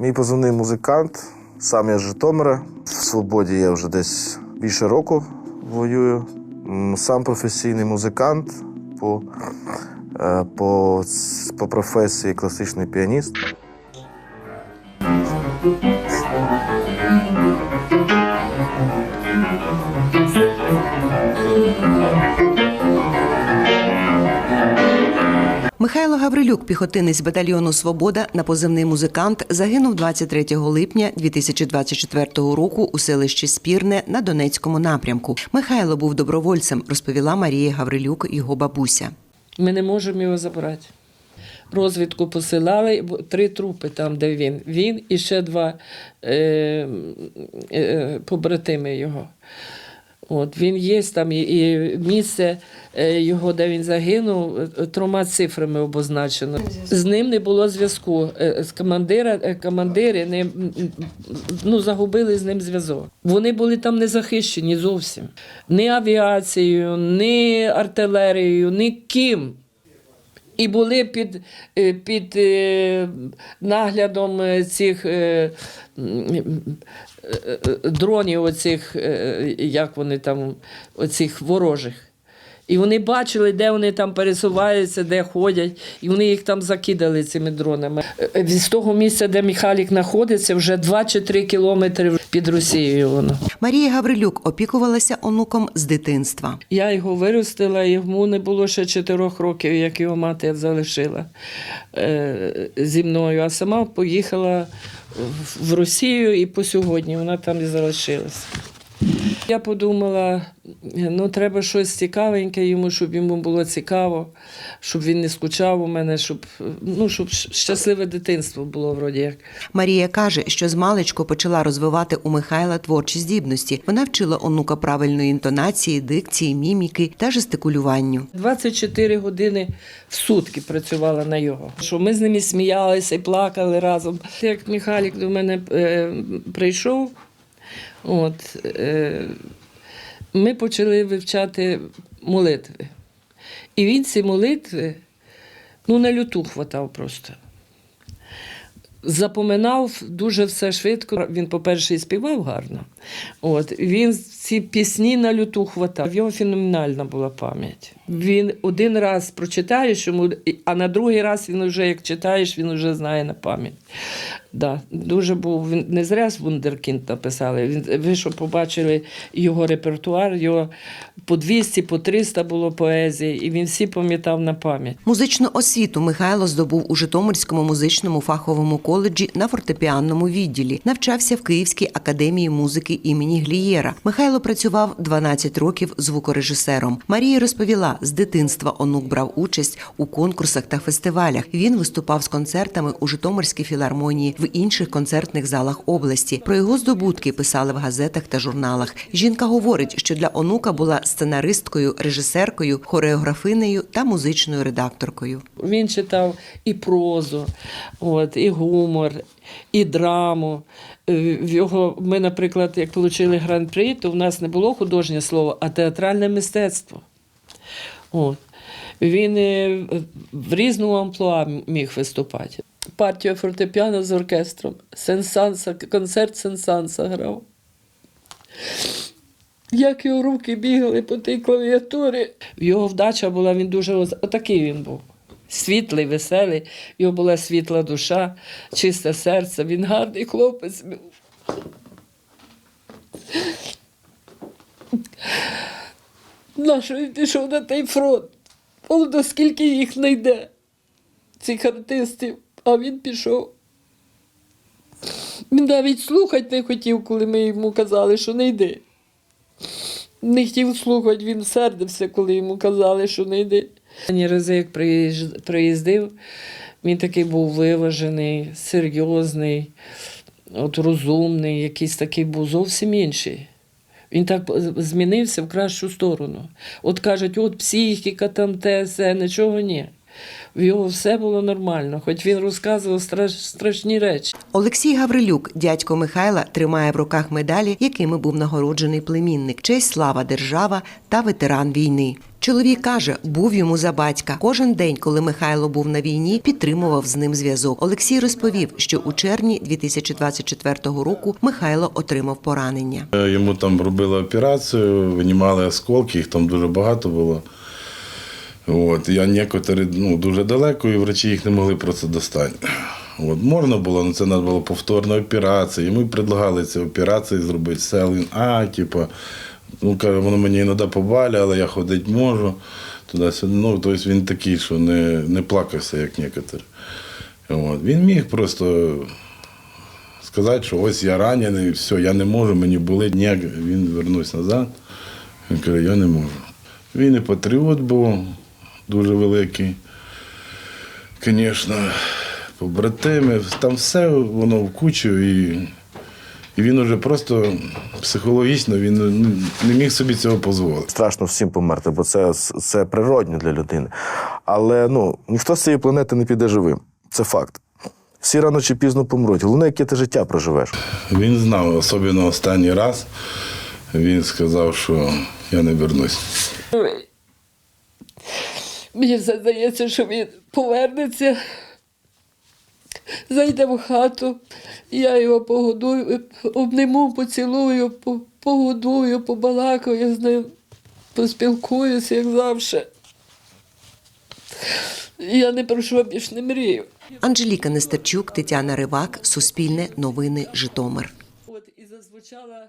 Мій позивний музикант, сам я з Житомира. В свободі я вже десь більше року воюю. Сам професійний музикант по, е, по, по професії класичний піаніст. Михайло Гаврилюк, піхотинець батальйону Свобода на позивний музикант, загинув 23 липня 2024 року у селищі Спірне на Донецькому напрямку. Михайло був добровольцем, розповіла Марія Гаврилюк, його бабуся. Ми не можемо його забрати. Розвідку посилали, три трупи там, де він. Він і ще два е, е, побратими його. От, він є там, і, і місце е, його, де він загинув, е, трьома цифрами обозначено. З ним не було зв'язку. Е, З командира, командири не, ну, загубили з ним зв'язок. Вони були там не захищені зовсім. Ні авіацією, ні артилерією, ні ким і були під, е, під е, наглядом е, цих дронів, оцих, як вони там, оцих ворожих. І вони бачили, де вони там пересуваються, де ходять, і вони їх там закидали цими дронами. Е, е, З того місця, де Михайлік знаходиться, вже 2 чи 3 кілометри під Росією воно. Марія Гаврилюк опікувалася онуком з дитинства. Я його виростила, йому не було ще чотирьох років, як його мати залишила е, зі мною, а сама поїхала в Росію і по сьогодні вона там і залишилася. Я подумала, ну треба щось цікавеньке йому, щоб йому було цікаво, щоб він не скучав у мене, щоб, ну, щоб щасливе дитинство було вроді як. Марія каже, що з маличку почала розвивати у Михайла творчі здібності. Вона вчила онука правильної інтонації, дикції, міміки та жестикулюванню. 24 години в сутки працювала на його. Що ми з ними сміялися і плакали разом. Як Михайлік до мене е, прийшов, от, е, ми почали вивчати молитви. І він ці молитви ну, на люту хватав просто. Запоминав дуже все швидко. Він, по-перше, і співав гарно. От, він ці пісні на люту хватав. В його феноменальна була пам'ять. Він один раз прочитаєш а на другий раз він вже, як читаєш, він вже знає на пам'ять. Да, дуже був він не зря з Вундеркінд написали. Він ви що побачили його репертуар, його по 200, по 300 було поезії, і він всі пам'ятав на пам'ять. Музичну освіту Михайло здобув у Житомирському музичному фаховому коледжі на фортепіанному відділі. Навчався в Київській академії музики імені Глієра. Михайло працював 12 років звукорежисером. Марія розповіла, з дитинства онук брав участь у конкурсах та фестивалях. Він виступав з концертами у Житомирській філармонії в інших концертних залах області. Про його здобутки писали в газетах та журналах. Жінка говорить, що для онука була сценаристкою, режисеркою, хореографинею та музичною редакторкою. Він читав і прозу, от, і гумор, і драму. Е, його, ми, наприклад, як отримали гран-при, то в нас не було художнє слово, а театральне мистецтво. От. Він е, в різному амплуа міг виступати. Партію фортепіано з оркестром. Сенсанса, концерт Сенсанса грав. Як його руки бігали по тій клавіатурі. Його вдача була, він дуже отакий він був. Світлий, веселий, його була світла душа, чисте серце. Він гарний хлопець був. Нащо він пішов на той фронт? Воно скільки їх знайде, цих артистів, а він пішов. Він навіть слухати не хотів, коли ми йому казали, що не йди. Не хотів слухати, він сердився, коли йому казали, що не йди. Ні рази, як приїздив, він такий був виважений, серйозний, от розумний, якийсь такий був зовсім інший. Він так змінився в кращу сторону. От кажуть, от психіка, там те, все, нічого ні. В його все було нормально, хоч він розказував страш, страшні речі. Олексій Гаврилюк, дядько Михайла, тримає в руках медалі, якими був нагороджений племінник, честь, слава, держава та ветеран війни. Чоловік каже, був йому за батька. Кожен день, коли Михайло був на війні, підтримував з ним зв'язок. Олексій розповів, що у червні 2024 року Михайло отримав поранення. Е, Йому там робили операцію, винімали осколки, їх там дуже багато було. От, я некоторі ну, дуже далеко, і врачі їх не могли просто достати. От, можна було, але це треба було повторна операція. Йому предлагали ці операції зробити селін А, типу, ну, каже, воно мені іноді побаля, але я ходити можу. Туди-сюди. Ну, тобто він такий, що не, не плакався, як некоторі. От. Він міг просто сказати, що ось я ранений, все, я не можу, мені болить. Ні, він вернувся назад. Він каже, я не можу. Він і патріот був дуже великий. Звісно, побратими, там все воно в кучу. І, і він уже просто психологічно він ну, не міг собі цього дозволити. Страшно всім померти, бо це, це природньо для людини. Але ну, ніхто з цієї планети не піде живим. Це факт. Всі рано чи пізно помруть. Головне, яке ти життя проживеш. Він знав, особливо останній раз, він сказав, що я не вернусь. Мені все здається, що він повернеться, зайде в хату, я його погодую, обниму, поцілую, погодую, побалакаю з ним, поспілкуюся, як завжди. Я не про що більш не мрію. Анжеліка Нестерчук, Тетяна Ривак, Суспільне новини, Житомир. От і зазвучала